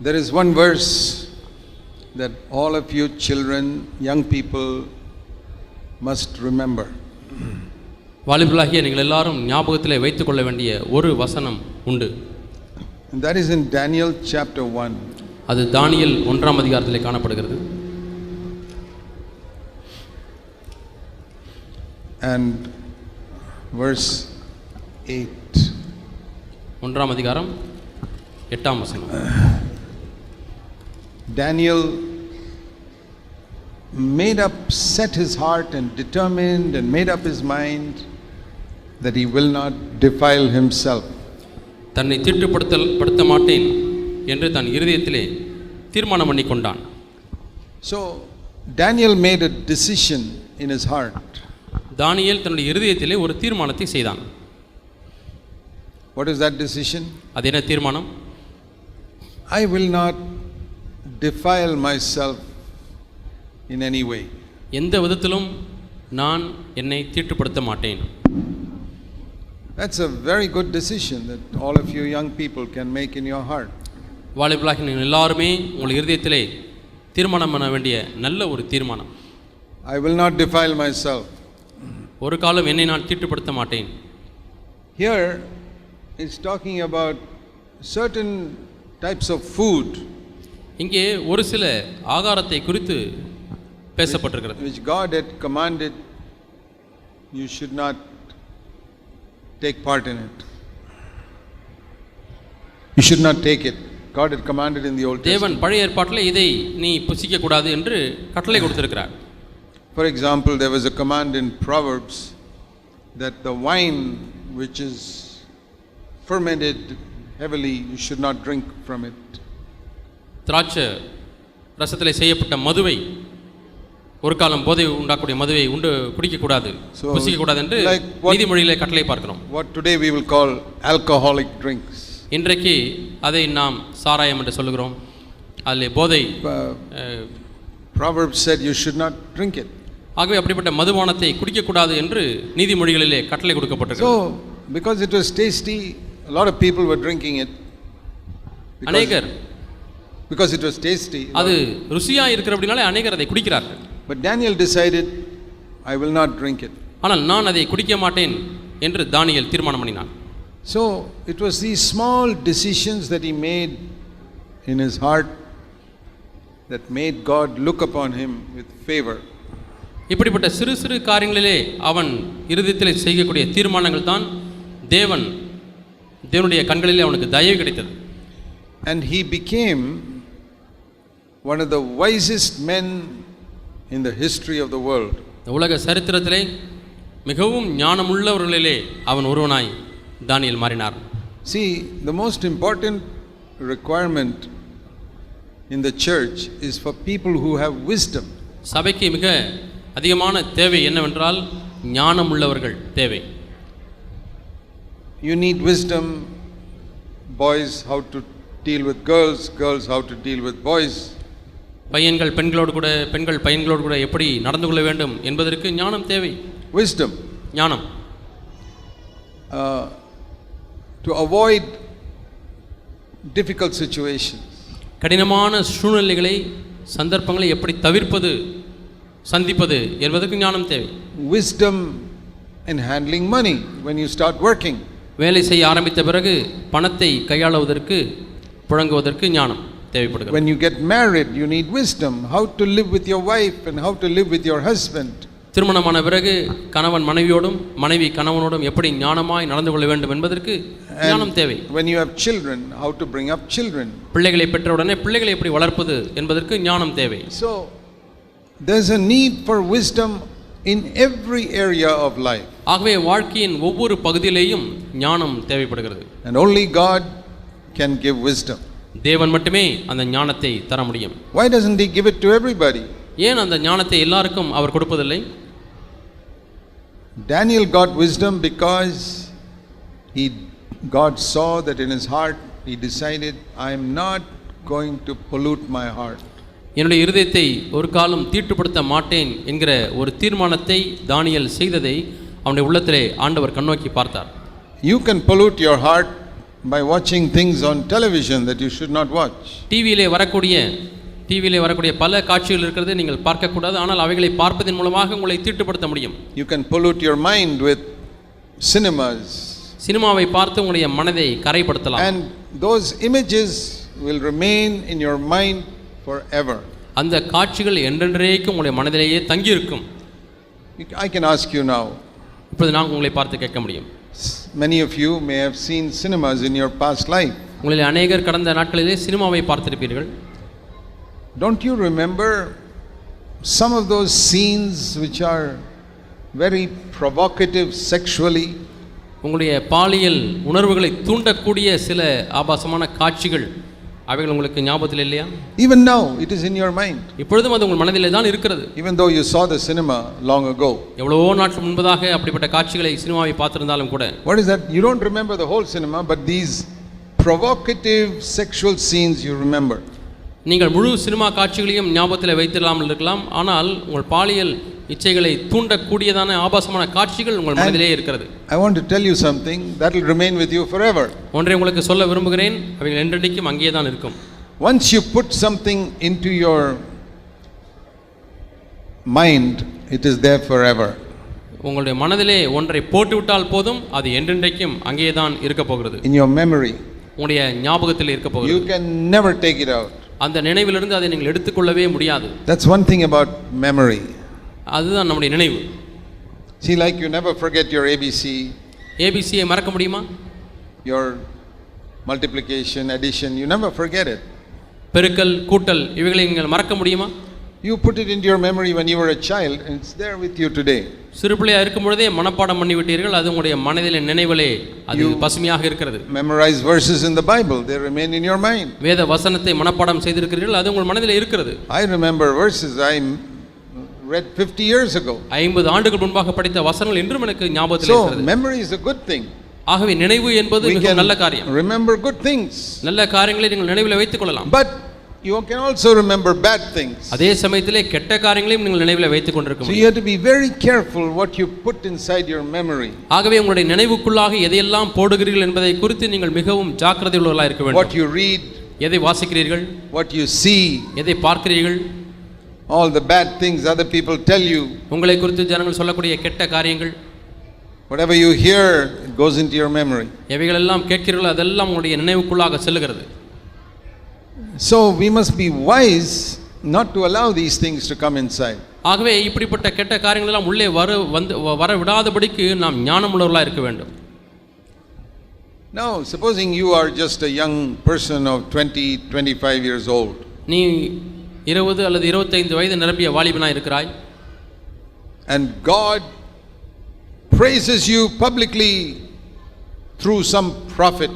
There is one verse that all of you children, young people must remember. வாலிபர்களாகிய நீங்கள் எல்லாரும் ஞாபகத்திலே வைத்துக்கொள்ள வேண்டிய ஒரு வசனம் உண்டு And that is in Daniel chapter 1. அது தானியல் ஒன்றாம் அதிகாரத்திலே காணப்படுகிறது and verse 8. ஒன்றாம் அதிகாரம் எட்டாம் வசனம் Daniel made up, set his heart, and determined and made up his mind that he will not defile himself. தன்னை தீட்டுப்படுத்தல் படுத்த மாட்டேன் என்று தன் இருதயத்திலே தீர்மானம் பண்ணி கொண்டான் So, Daniel made a decision in his heart. தானியேல் தன்னுடைய இருதயத்திலே ஒரு தீர்மானத்தை செய்தான் What is that decision? அது என்ன தீர்மானம் I will not defile myself in any way. எந்த விதத்திலும் நான் என்னை தீட்டுப்படுத்த மாட்டேன் That's a very good decision that all of you young people can make in your heart. வாலிபர்களாகி நீங்கள் எல்லாருமே உங்கள் இருதயத்திலே தீர்மானம் பண்ண வேண்டிய நல்ல ஒரு தீர்மானம் I will not defile myself. ஒரு காலம் என்னை நான் தீட்டுப்படுத்த மாட்டேன் Here it's talking about certain types of food இங்கே ஒரு சில ஆகாரத்தை குறித்து பேசப்பட்டிருக்கிறது which God had commanded you should not take part in it. You should not take it. God had commanded in the Old. தேவன் பழைய ஏற்பாட்டில் இதை நீ புசிக்க கூடாது என்று கட்டளை கொடுத்திருக்கிறார் For example, there was a command in Proverbs that the wine which is fermented heavily, you should not drink from it. திராட்சை ரசத்திலே செய்யப்பட்ட மதுவை ஒரு காலம் போதை உண்டாக்கக்கூடிய மதுவை உண்டு குடிக்கக்கூடாது புசிக்கக்கூடாது என்று நீதிமொழியிலே கட்டளை பார்க்கிறோம் What today we will call alcoholic drinks. இன்றைக்கு அதை நாம் சாராயம் என்று சொல்லுகிறோம் அதில் போதை Proverbs said you should not drink it. ஆகவே அப்படிப்பட்ட மதுபானத்தை குடிக்கக்கூடாது என்று நீதிமொழிகளிலே கட்டளை because it was tasty, a lot of people were drinking it. Because, அநேகர் because it was tasty. அது ருசியா இருக்கிற அப்படினாலே அநேகர் அதை குடிக்கிறார்கள் But Daniel decided, I will not drink it. ஆனால் நான் அதை குடிக்க மாட்டேன் என்று தானியேல் தீர்மானம் பண்ணினான் So, it was these small decisions that he made in his heart that made God look upon him with favor. இப்படிப்பட்ட சிறு சிறு காரியங்களிலே அவன் இருதயத்தில் செய்யக்கூடிய தீர்மானங்கள் தான் தேவன் தேவனுடைய கண்களிலே அவனுக்கு தயவு கிடைத்தது And he became one of the wisest men in the history of the world. இந்த உலக சரித்திரத்திலே மிகவும் ஞானமுள்ளவர்களிலே அவன் ஒருவனாய் தானியேல் மாறினார் See, the most important requirement in the church is for people who have wisdom. சபைக்கு மிக அதிகமான தேவை என்னவென்றால் ஞானம் உள்ளவர்கள் தேவை You need wisdom, boys, how to deal with girls, girls, how to deal with boys. பையன்கள் பெண்களோடு கூட பெண்கள் பையன்களோடு கூட எப்படி நடந்து கொள்ள வேண்டும் என்பதற்கு ஞானம் தேவை. Wisdom. ஞானம். To avoid difficult situations. கடினமான சூழ்நிலைகளை சந்தர்ப்பங்களை எப்படி தவிர்ப்பது சந்திப்பது என்பதற்கு ஞானம் தேவை. Wisdom in handling money when you start working. வேலை செய்ய ஆரம்பித்த பிறகு பணத்தை கையாளுவதற்கு புழங்குவதற்கு ஞானம். தேவைப்படுகிறது When you get married, you need wisdom how to live with your wife and how to live with your husband. திருமணமான பிறகு கணவன் மனைவியோடும் மனைவி கணவனோடும் எப்படி ஞானமாய் நடந்து கொள்ள வேண்டும் என்பதற்கு ஞானம் தேவை when you have children, how to bring up children. பிள்ளைகளை பெற்றவுடனே பிள்ளைகளை எப்படி வளர்ப்பது என்பதற்கு ஞானம் தேவை So, there's a need for wisdom in every area of life. ஆகவே வாழ்க்கையின் ஒவ்வொரு பகுதியிலேயும் ஞானம் தேவைப்படுகிறது And only God can give wisdom. தேவன் மட்டுமே அந்த ஞானத்தை தர முடியும் Why doesn't He give it to everybody? ஏன் அந்த ஞானத்தை எல்லாருக்கும் அவர் கொடுப்பதில்லை Daniel got wisdom because he, God saw that in his heart he decided, I am not going to pollute my heart. என்னுடைய இருதயத்தை ஒரு காலம் தீட்டுப்படுத்த மாட்டேன் என்கிற ஒரு தீர்மானத்தை தானியேல் செய்ததை அவனுடைய உள்ளத்திலே ஆண்டவர் கண்ணோக்கி பார்த்தார் You can pollute your heart by watching things on television that you should not watch. டிவியிலே வரக்கூடிய டிவியிலே வரக்கூடிய பல காட்சிகள் இருக்கிறது நீங்கள் பார்க்கக்கூடாது ஆனால் அவைகளை பார்ப்பதன் மூலமாக உங்களை தீட்டுப்படுத்த முடியும் You can pollute your mind with cinemas, சினிமாவை பார்த்து உங்களுடைய மனதை கரைப்படுத்தலாம் and those images will remain in your mind forever. அந்த காட்சிகள் என்றென்றைக்கும் உங்களுடைய மனதிலேயே தங்கியிருக்கும் You- I can ask you now. இப்பொழுது நான் உங்களை பார்த்து கேட்க முடியும் s- Many of you may have seen cinemas in your past life. உங்களில் அநேகர் கடந்த நாட்களிலே சினிமாவை பார்த்திருப்பீர்கள் Don't you remember some of those scenes which are very provocative sexually? உங்களுடைய பாலியல் உணர்வுகளை தூண்டக்கூடிய சில ஆபாசமான காட்சிகள் அவைகள் உங்களுக்கு ஞாபகத்தில் இல்லையா Even now, it is in your mind. இப்பொழுதும் அது உங்கள் மனதிலே தான் இருக்கிறது Even though you saw the cinema long ago. எவ்வளவோ நாட்கள் முன்பதாக அப்படிப்பட்ட காட்சிகளை சினிமாவை பார்த்திருந்தாலும் கூட What is that? You don't remember the whole cinema, but these provocative sexual scenes you remember. நீங்கள் முழு சினிமா காட்சிகளையும் ஞாபகத்தில் வைத்திராமல் இருக்கலாம் ஆனால் உங்கள் பாலியல் இச்சைகளை தூண்டக்கூடியதான ஆபாசமான காட்சிகள் உங்கள் மனதிலே இருக்கிறது I want to tell you something that will remain with you forever. ஒன்றை உங்களுக்கு சொல்ல விரும்புகிறேன் அவைகள் என்றென்றைக்கும் அங்கேயே தான் இருக்கும் Once you put something into your mind, it is there forever. உங்களுடைய மனதிலே ஒன்றை போட்டுவிட்டால் போதும் அது என்றென்றைக்கும் அங்கேயே தான் இருக்க போகிறது In your memory, உங்களுடைய ஞாபகத்தில் இருக்க போகிறது you can never take it out. அந்த நினைவிலிருந்து அதை நீங்கள் எடுத்துக்கொள்ளவே முடியாது That's one thing about memory. அதுதான் நம்முடைய நினைவு See, like you never forget your ABC, ஏபிசியை மறக்க முடியுமா your multiplication, addition, you never forget it. பெருக்கல் கூட்டல் இவைகளை நீங்கள் மறக்க முடியுமா You put it into your memory when you were a child, and it's there with you today. சிறு பிள்ளையா இருக்கும் பொழுதே மனப்பாடம் பண்ணி விட்டீர்கள் அது உங்களுடைய மனதிலே நினைவிலே அது பசுமையாக இருக்கிறது Memorize verses in the Bible, they remain in your mind. வேத வசனத்தை மனப்பாடம் செய்திருக்கிறீர்கள் அது உங்கள் மனதிலே இருக்கிறது I remember verses I m- read 50 years ago. ஐம்பது ஆண்டுகள் முன்பாக படித்த வசனங்கள் இன்றும் எனக்கு ஞாபகத்தில் So, இருக்கிறது memory is a good thing. ஆகவே நினைவு என்பது We மிகவும் நல்ல can காரியம் remember good things. நல்ல காரியங்களை நீங்கள் நினைவில் வைத்துக் கொள்ளலாம் But you can also remember bad things. அதே சமயத்திலே கெட்ட காரியங்களையும் நீங்கள் நினைவில் வைத்துக் கொண்டிருக்க So முடியும் you have to be very careful what you put inside your memory. ஆகவே உங்களுடைய நினைவுக்குள்ளாக எதையெல்லாம் போடுகிறீர்கள் என்பதை குறித்து நீங்கள் மிகவும் ஜாக்கிரதை உள்ளவர்களாக இருக்க What வேண்டும் you read, எதை வாசிக்கிறீர்கள் what you see, எதை பார்க்கிறீர்கள் all the bad things other people tell you, உங்களை குறித்து ஜனங்கள் சொல்லக்கூடிய கெட்ட காரியங்கள் whatever you hear, it goes into your memory. எவைகளெல்லாம் கேட்கிறீர்களோ அதெல்லாம் உங்களுடைய நினைவுக்குள்ளாக செல்லுகிறது So we must be wise not to allow these things to come inside. ஆகவே இப்படிப்பட்ட கெட்ட காரியங்கள் எல்லாம் உள்ளே வர வந்து வ- வர விடாதபடிக்கு நாம் ஞானமுள்ளவர்களாக இருக்க வேண்டும் Now, supposing you are just a young person of 20, 25 years old, நீ இருபது அல்லது இருபத்தைந்து வயது நிரம்பிய வாலிபனாக இருக்கிறாய் and God praises you publicly through some prophet.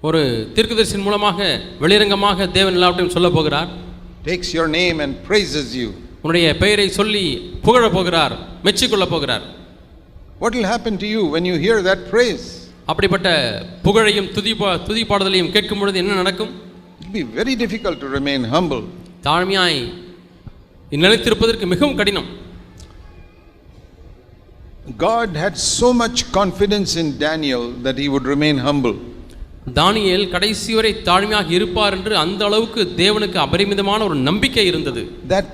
ஒரு தீர்க்கதரிசியின் மூலமாக வெளிரங்கமாக தேவன் எல்லாவற்றையும் சொல்ல போகிறார் takes your name and praises you. உன்னுடைய பெயரை சொல்லி புகழப் போகிறார் மெச்சிக்கொள்ளப் போகிறார் What will happen to you when you hear that praise? அப்படிப்பட்ட புகழையும் துதி துதி பாடுதலையும் கேட்கும் பொழுது என்ன நடக்கும் It will be very difficult to remain humble. தாழ்மையாய் நிலைத்திருப்பதற்கு மிகவும் கடினம் God had so much confidence in Daniel that he would remain humble. தானியேல் கடைசி வரை தாழ்மையாக இருப்பார் என்று அந்த அளவுக்கு தேவனுக்கு அபரிமிதமான ஒரு நம்பிக்கை இருந்தது That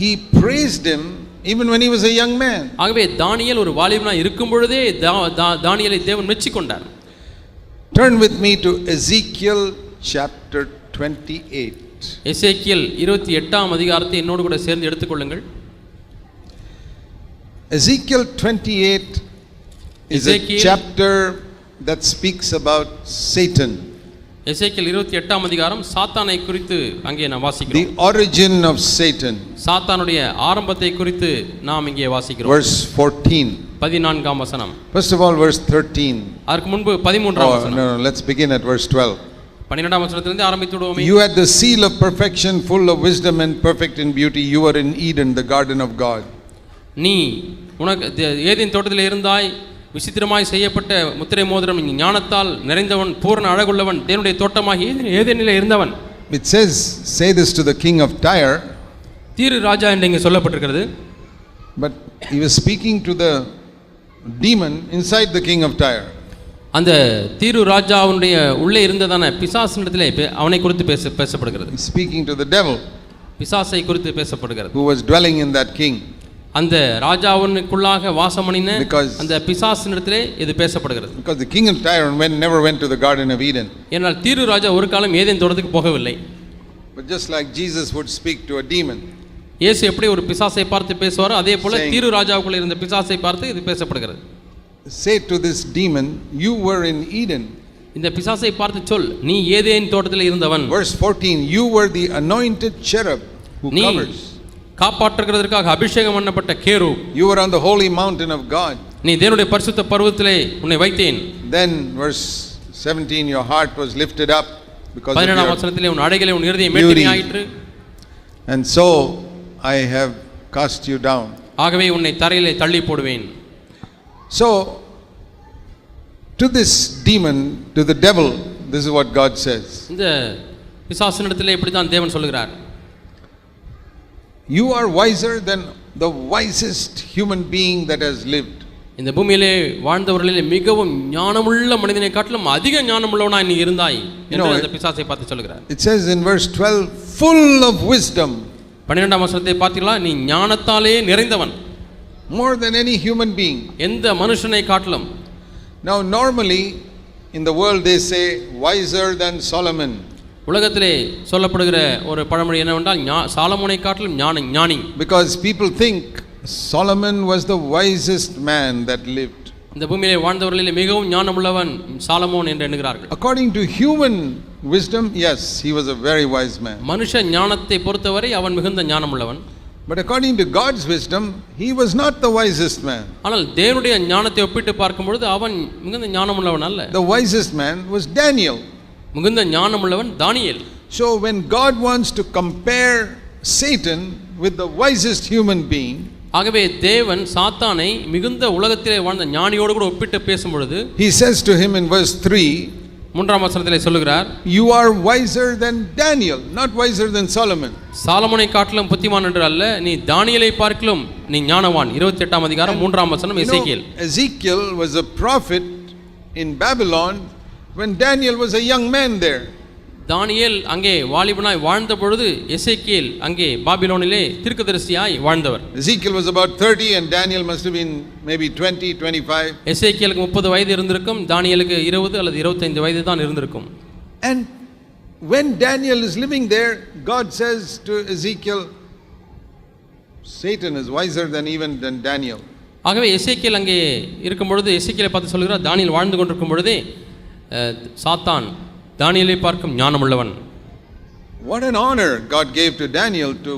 he praised him even when he was a young man. ஆகவே தானியேல் ஒரு வாலிபனாய் இருக்கும் பொழுதே தா- தா- தானியேலை தேவன் மெச்சிக்கொண்டார் Turn with me to Ezekiel chapter 28. Ezekiel இருபத்தி எட்டாம் அதிகாரத்தை என்னோடு கூட சேர்ந்து எடுத்துக்கொள்ளுங்கள் Ezekiel 28 is a Ezekiel- chapter that speaks about Satan, Ezekiel இருபத்தி எட்டாம் அதிகாரம் சாத்தானை குறித்து அங்கே நாம் வாசிக்கிறோம் the origin of Satan. சாத்தானுடைய ஆரம்பத்தை குறித்து நாம் இங்கே வாசிக்கிறோம் Verse 14. பதினான்காம் வசனம் First of all, verse 13. அதற்கு முன்பு பதிமூன்றாம் Oh, வசனம் no, no, let's begin at verse 12. பன்னிரெண்டாம் வசனத்திலிருந்து ஆரம்பித்து விடுவோமே You had the seal of perfection, full of wisdom and perfect in beauty. You were in Eden, the garden of God. நீ உனக்கு தே- Eden தோட்டத்தில் இருந்தாய் விசித்திரமாய் செய்யப்பட்ட முத்திரை மோதிரம் ஞானத்தால் நிறைந்தவன் பூரண அழகுள்ளவன் தேவனுடைய தோட்டமாக ஏதேன் ஏதேனிலே இருந்தவன் It says, Say this to the king of Tyre, தீரு ராஜா என்று இங்கே சொல்லப்பட்டிருக்கிறது but he was speaking to the demon inside the king of Tyre. அந்த தீரு ராஜாவுடைய உள்ளே இருந்ததான பிசாசினிடத்திலே அவனை குறித்து பேச பேசப்படுகிறது. Speaking to the devil பிசாசை குறித்து பேசப்படுகிறது. who was dwelling in that king. அந்த ராஜாவுக்குள்ளாக வாசம் பண்ணின அந்த பிசாசினிடத்திலே இது பேசப்படுகிறது. Because the king of Tyre went, never went to the Garden of Eden. ஏனால் தீரு ராஜா ஒரு காலம் ஏதேன் தோட்டத்துக்கு போகவில்லை. But just like Jesus would speak to a demon, இயேசு எப்படி ஒரு பிசாசை பார்த்து பேசுவாரோ அதே போல தீரு ராஜாவுக்குள்ள இருந்த பிசாசை பார்த்து இது பேசப்படுகிறது. say to this demon, You were in Eden. இந்த பிசாசை பார்த்து சொல் நீ ஏதேன் தோட்டத்தில் இருந்தவன் Verse 14, You were the anointed cherub who நீ covers. காப்பாற்றுகிறதற்காக அபிஷேகம் பண்ணப்பட்ட கேரு You were on the holy mountain of God. நீ தேவனுடைய பரிசுத்த பருவத்திலே உன்னை வைத்தேன் Then, verse 17, your heart was lifted up because of பதினேழாம் your, வசனத்திலே உன் அடைகளை உன் இருதயம் Beauty. மேட்டிமை ஆயிற்று and so I have cast you down. ஆகவே உன்னை தரையிலே தள்ளி போடுவேன் So, to this demon, to the devil, this is what God says இந்த பிசாசினிடத்திலே இப்படி தான் தேவன் சொல்லுகிறார் You are wiser than the wisest human being that has lived. இந்த பூமியிலே வாழ்ந்தவர்களிலே மிகவும் ஞானமுள்ள மனிதனை காட்டிலும் அதிக ஞானமுள்ளவனாய் நீ இருந்தாய் என்று know, அந்த பிசாசை பார்த்து சொல்லுகிறார் It says in verse 12, full of wisdom, பன்னிரெண்டாம் வசனத்தை பார்த்தீங்களா நீ ஞானத்தாலே நிறைந்தவன் more than any human being. எந்த மனுஷனை காட்டிலும் Now, normally in the world they say wiser than Solomon. உலகத்திலே சொல்லப்படுகிற ஒரு பழமொழி என்னவென்றால் ஞா- சாலமோனை காட்டிலும் ஞானி ஞானி Because people think Solomon was the wisest man that lived. இந்த பூமியிலே வாழ்ந்தவர்களிலே மிகவும் ஞானமுள்ளவன் சாலமோன் என்று எண்ணுகிறார்கள் According to human wisdom, yes, he was a very wise man. மனுஷ ஞானத்தை பொறுத்தவரை அவன் மிகுந்த ஞானமுள்ளவன் But according to God's wisdom, he was not the wisest man. ஆனால் தேவனுடைய ஞானத்தை ஒப்பிட்டு பார்க்கும் பொழுது அவன் மிகுந்த ஞானமுள்ளவன் அல்ல The wisest man was Daniel. மிகுந்த ஞானமுள்ளவன் தானியேல் So when God wants to compare Satan with the wisest human being, ஆகவே தேவன் சாத்தானை மிகுந்த உலகத்திலே வாழ்ந்த ஞானியோடு கூட ஒப்பிட்டு பேசும் பொழுது he says to him in verse 3, மூன்றாம் வசனத்திலே சொல்லுகிறார் You are wiser than Daniel, not wiser than Solomon. சாலமோனை காட்டிலும் புத்திமான் என்று அல்ல நீ தானியேலை பார்க்கிலும் நீ ஞானவான் இருபத்தி எட்டாம் அதிகாரம் மூன்றாம் வசனம் You know, Ezekiel Ezekiel was a prophet in Babylon when Daniel was a young man there. தானியேல் அங்கே வாலிபனாய் வாழ்ந்த பொழுது எசேக்கியேல் அங்கே பாபிலோனிலே தீர்க்கதரிசியாய் வாழ்ந்தவர் Ezekiel was about 30 and Daniel must have been maybe 20, 25. எசேக்கியலுக்கு முப்பது வயது இருந்திருக்கும் தானியேலுக்கு இருபது அல்லது இருபத்தைந்து வயது தான் இருந்திருக்கும் And when Daniel is living there, God says to Ezekiel, Satan is wiser than even than Daniel. ஆகவே எசேக்கியல் அங்கே இருக்கும் பொழுது எசேக்கியலை பார்த்து சொல்கிறார் தானியேல் வாழ்ந்து கொண்டிருக்கும் பொழுதே சாத்தான் தானியேலை பார்க்கும் ஞானமுள்ளவன் What an honor God gave to Daniel to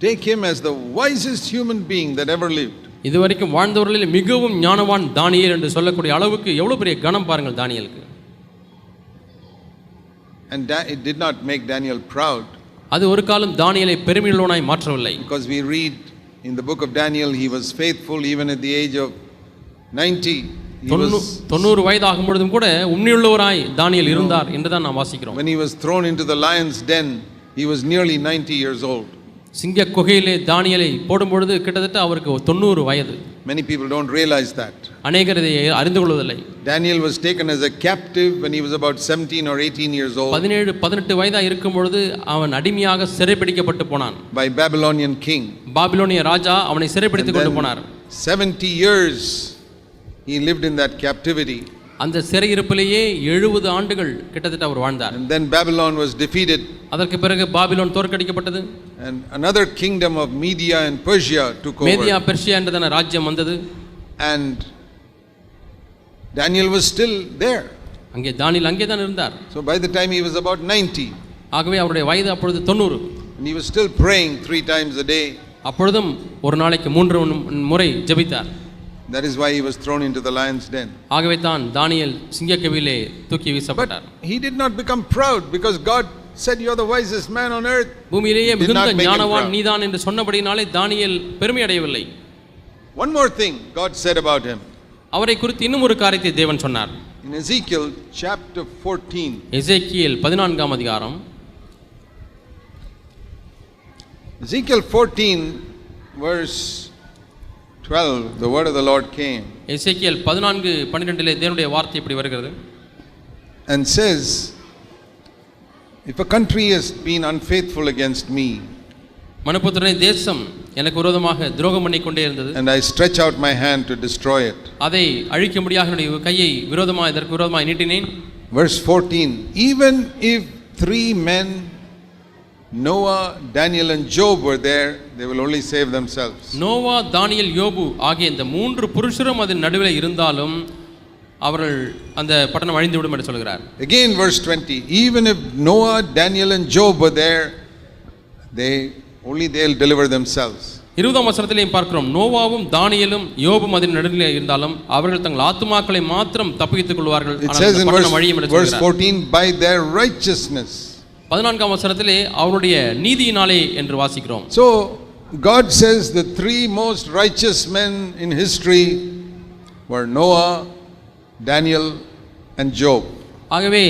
take him as the wisest human being that ever lived. இதுவரைக்கும் வாழ்ந்தவர்களில் மிகவும் ஞானவான் தானியேல் என்று சொல்லக்கூடிய அளவுக்கு எவ்வளோ பெரிய கணம் பாருங்கள் தானியலுக்கு And da- it did not make Daniel proud அது ஒரு காலம் தானியலை பெருமையுள்ளவனாய் மாற்றவில்லை because we read in the book of Daniel he was faithful even at the age of 90. தொண்ணூறு வயது ஆகும் பொழுதும் கூட உண்மையுள்ளவராய் தானியல் இருந்தார் என்று தான் நாம் வாசிக்கிறோம் when he was thrown into the lion's den, he was nearly 90 years old. சிங்க குகையிலே தானியலை போடும் பொழுது கிட்டத்தட்ட அவருக்கு தொண்ணூறு வயது Many people don't realize that. அநேகர் இதை அறிந்து கொள்வதில்லை Daniel was taken as a captive when he was about 17 or 18 years old பதினேழு பதினெட்டு வயதாக இருக்கும் பொழுது அவன் அடிமையாக சிறைப்பிடிக்கப்பட்டு போனான் by Babylonian king. பாபிலோனிய ராஜா அவனை சிறைப்பிடித்துக் கொண்டு போனார் 70 years he lived in that captivity. அந்த சிறையிருப்பிலேயே எழுபது ஆண்டுகள் கிட்டத்தட்ட அவர் வாழ்ந்தார் And then Babylon was defeated, அதற்கு பிறகு பாபிலோன் தோற்கடிக்கப்பட்டது and another kingdom of Media and Persia took மேதியா over. பெர்ஷியா என்றதான ராஜ்யம் வந்தது And Daniel was still there. அங்கே தானியல் அங்கே தான் இருந்தார் So by the time he was about 90, ஆகவே அவருடைய வயது அப்பொழுது தொண்ணூறு and he was still praying three times a day. அப்பொழுதும் ஒரு நாளைக்கு மூன்று முறை ஜெபித்தார் That is why he was thrown into the lion's den. ஆகவே தான் தானியல் சிங்கக்கவிலே தூக்கி But வீசப்பட்டார் he did not become proud because God said, You're the wisest man on earth. பூமியிலேயே Did மிகுந்த not make him ஞானவான் proud. நீதான் என்று சொன்னபடினாலே Daniel பெருமை அடையவில்லை One more thing God said about him. அவரை குறித்து இன்னும் ஒரு காரியத்தை தேவன் சொன்னார் In Ezekiel chapter 14, எசேக்கியேல் பதினான்காம் அதிகாரம் Ezekiel 14, verse 12, the word of the Lord came எசேக்கியேல் பதினான்கு பன்னிரெண்டிலே தேவனுடைய வார்த்தை இப்படி வருகிறது and says, If a country has been unfaithful against me, மனுபுத்திரனை தேசம் எனக்கு விரோதமாக துரோகம் பண்ணி கொண்டே இருந்தது and I stretch out my hand to destroy it. அதை அழிக்க முடியாத என்னுடைய கையை விரோதமாக இதற்கு விரோதமாக நீட்டினேன் Verse 14 Even if three men, Noah, Daniel, and Job were there, they will only save themselves. நோவா தானியல் யோபு ஆகிய இந்த மூன்று புருஷரும் அதன் நடுவில் இருந்தாலும் அவர்கள் அந்த பட்டணம் அழிந்துவிடும் என்று சொல்கிறார் Again, verse 20 Even if Noah, Daniel, and Job were there, they only they'll deliver themselves. இருபதாம் வசனத்திலையும் பார்க்கிறோம் நோவாவும் தானியலும் யோபும் அதன் நடுவில் இருந்தாலும் அவர்கள் தங்கள் ஆத்துமாக்களை மாத்திரம் தப்பித்துக் கொள்வார்கள் It ஆனால் says அந்த in verse, பட்டணம் அழியும் என்று verse சொல்கிறார் 14 By their righteousness. பதினான்காம் வசனத்திலே அவருடைய நீதியினாலே என்று வாசிக்கிறோம் So, God says the three most righteous men in history were Noah, Daniel, and Job. ஆகவே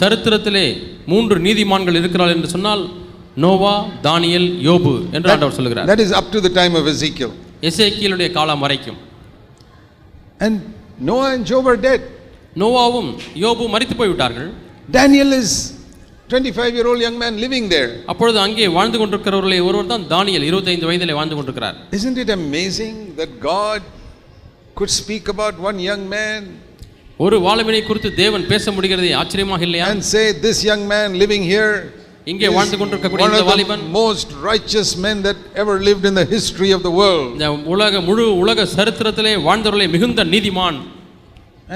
சரித்திரத்திலே மூன்று நீதிமான்கள் இருக்கிறார்கள் என்று சொன்னால் நோவா தானியல் யோபு என்று ஆண்டவர் சொல்கிறார் That is up to the time of Ezekiel. எசேக்கியலுடைய காலம் வரைக்கும் And Noah and Job are dead. நோவாவும் யோபு மரித்து போய்விட்டார்கள் Daniel is 25 year old young man living there. அப்பொழுது அங்கே வாழ்ந்து கொண்டிருக்கிறவர்களே ஒருவர் தான் தானியல் இருபத்தைந்து வயதிலே வாழ்ந்து கொண்டிருக்கிறார் Isn't it amazing that God could speak about one young man ஒரு வாலிபனை குறித்து தேவன் பேச முடிகிறதே ஆச்சரியமாக இல்லையா and say, This young man living here இங்கே is வாழ்ந்து கொண்டிருக்கக்கூடிய one இந்த of the வாலிபன் most righteous men that ever lived in the history of the world. இந்த உலக முழு உலக சரித்திரத்திலே வாழ்ந்தவர்களே மிகுந்த நீதிமான்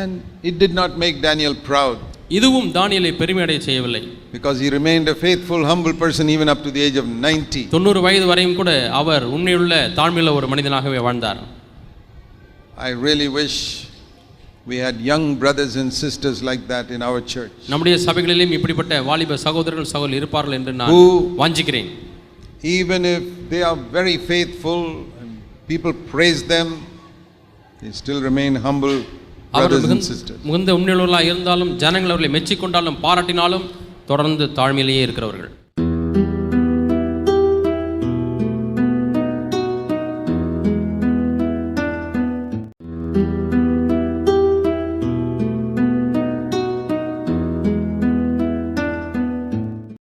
And it did not make Daniel proud இதுவும் தானியலை பெருமையடைய செய்யவில்லை because he remained a faithful, humble person even up to the age of 90. தொண்ணூறு வயது வரையும் கூட அவர் உண்மையுள்ள தாழ்மையுள்ள ஒரு மனிதனாகவே வாழ்ந்தார் I really wish we had young brothers and sisters like that in our church. நம்முடைய சபைகளிலும் இப்படிப்பட்ட வாலிப சகோதரர்கள் சகோதரர் இருப்பார்கள் என்று நான் Who- வாஞ்சிக்கிறேன் Even if they are very faithful and people praise them, they still remain humble அவர்கள். மிகுந்த உண்மையுள்ளவர்களாக இருந்தாலும் ஜனங்கள் அவர்களை மெச்சிக்கொண்டாலும் பாராட்டினாலும் தொடர்ந்து தாழ்மையிலேயே இருக்கிறவர்கள்